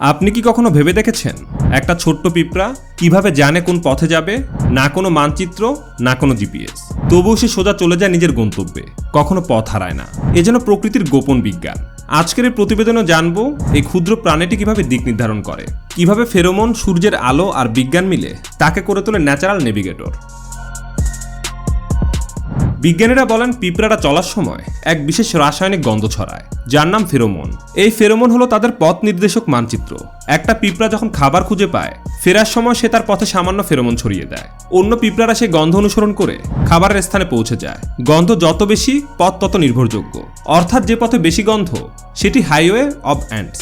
আপনি কি কখনো ভেবে দেখেছেন? একটা ছোট্ট পিঁপড়া কীভাবে জানে কোন পথে যাবে? না কোনো মানচিত্র, না কোনো জিপিএস। তবুও সে সোজা চলে যায় নিজের গন্তব্যে। কখনো পথ হারায় না। এ যেন প্রকৃতির গোপন বিজ্ঞান। আজকের এই প্রতিবেদনে জানব এই ক্ষুদ্র প্রাণীটি কীভাবে দিক নির্ধারণ করে? কীভাবে ফেরোমন, সূর্যের আলো আর বিজ্ঞান মিলে তাকে করে তোলে ন্যাচারাল নেভিগেটর? বিজ্ঞানীরা বলেন পিঁপড়ারা চলার সময় এক বিশেষ রাসায়নিক গন্ধ ছড়ায়, যার নাম ফেরোমন। এই ফেরোমন হলো তাদের পথ নির্দেশক মানচিত্র। একটা পিঁপড়া যখন খাবার খুঁজে পায়, ফেরার সময় সে তার পথে সামান্য ফেরোমন ছড়িয়ে দেয়। অন্য পিঁপড়ারা সেই গন্ধ অনুসরণ করে খাবারের স্থানে পৌঁছে যায়। গন্ধ যত বেশি, পথ তত নির্ভরযোগ্য। অর্থাৎ যে পথে বেশি গন্ধ, সেটি হাইওয়ে অব অ্যান্ডস।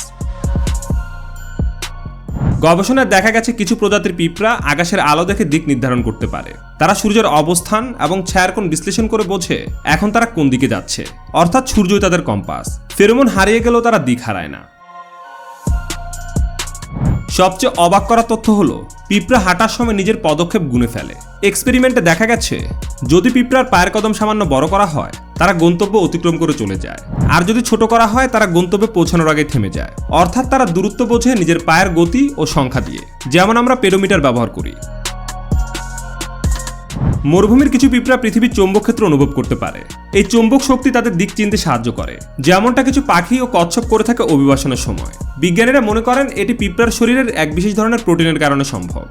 গবেষণায় দেখা গেছে কিছু প্রজাতির পিঁপড়া আকাশের আলো দেখে দিক নির্ধারণ করতে পারে। তারা সূর্যের অবস্থান এবং ছায়ার কোণ বিশ্লেষণ করে বোঝে এখন তারা কোন দিকে যাচ্ছে। অর্থাৎ সূর্যই তাদের কম্পাস। ফেরোমন হারিয়ে গেলেও তারা দিক হারায় না। সবচেয়ে অবাক করা তথ্য হলো, পিঁপড়া হাঁটার সময় নিজের পদক্ষেপ গুনে ফেলে। এক্সপেরিমেন্টে দেখা গেছে, যদি পিঁপড়ার পায়ের কদম সামান্য বড় করা হয়, তারা গন্তব্য অতিক্রম করে চলে যায়। আর যদি ছোট করা হয়, তারা গন্তব্যে পৌঁছানোর আগে থেমে যায়। অর্থাৎ তারা দূরত্ব বোঝে নিজের পায়ের গতি ও সংখ্যা দিয়ে। যেমন আমরা পেডোমিটার ব্যবহার করি। মরুভূমির কিছু পিঁপড়া পৃথিবীর চৌম্বক ক্ষেত্র অনুভব করতে পারে। এই চৌম্বক শক্তি তাদের দিক চিনতে সাহায্য করে। যেমনটা কিছু পাখি ও কচ্ছপ করে থাকে অভিবাসনের সময়। বিজ্ঞানীরা মনে করেন, এটি পিঁপড়ার শরীরের এক বিশেষ ধরনের প্রোটিনের কারণে সম্ভব।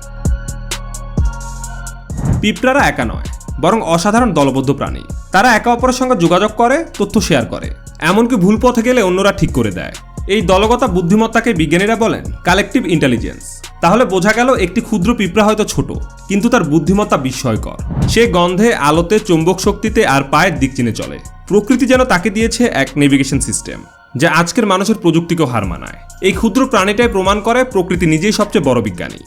পিঁপড়ারা একা নয়, বরং অসাধারণ দলবদ্ধ প্রাণী। তারা একে অপরের সঙ্গে যোগাযোগ করে, তথ্য শেয়ার করে। এমনকি ভুল পথে গেলে অন্যরা ঠিক করে দেয়। এই দলগত বুদ্ধিমত্তাকে বিজ্ঞানীরা বলেন কালেকটিভ ইন্টেলিজেন্স তাহলে বোঝা গেল একটি ক্ষুদ্র পিঁপড়া হয়তো ছোট, কিন্তু তার বুদ্ধিমত্তা বিস্ময়কর। সে গন্ধে, আলোতে, চুম্বক শক্তিতে আর পায়ের দিক চিনে চলে। প্রকৃতি যেন তাকে দিয়েছে এক নেভিগেশন সিস্টেম যা আজকের মানুষের প্রযুক্তিকেও হার মানায়। এই ক্ষুদ্র প্রাণীটাই প্রমাণ করে প্রকৃতি নিজেই সবচেয়ে বড় বিজ্ঞানী।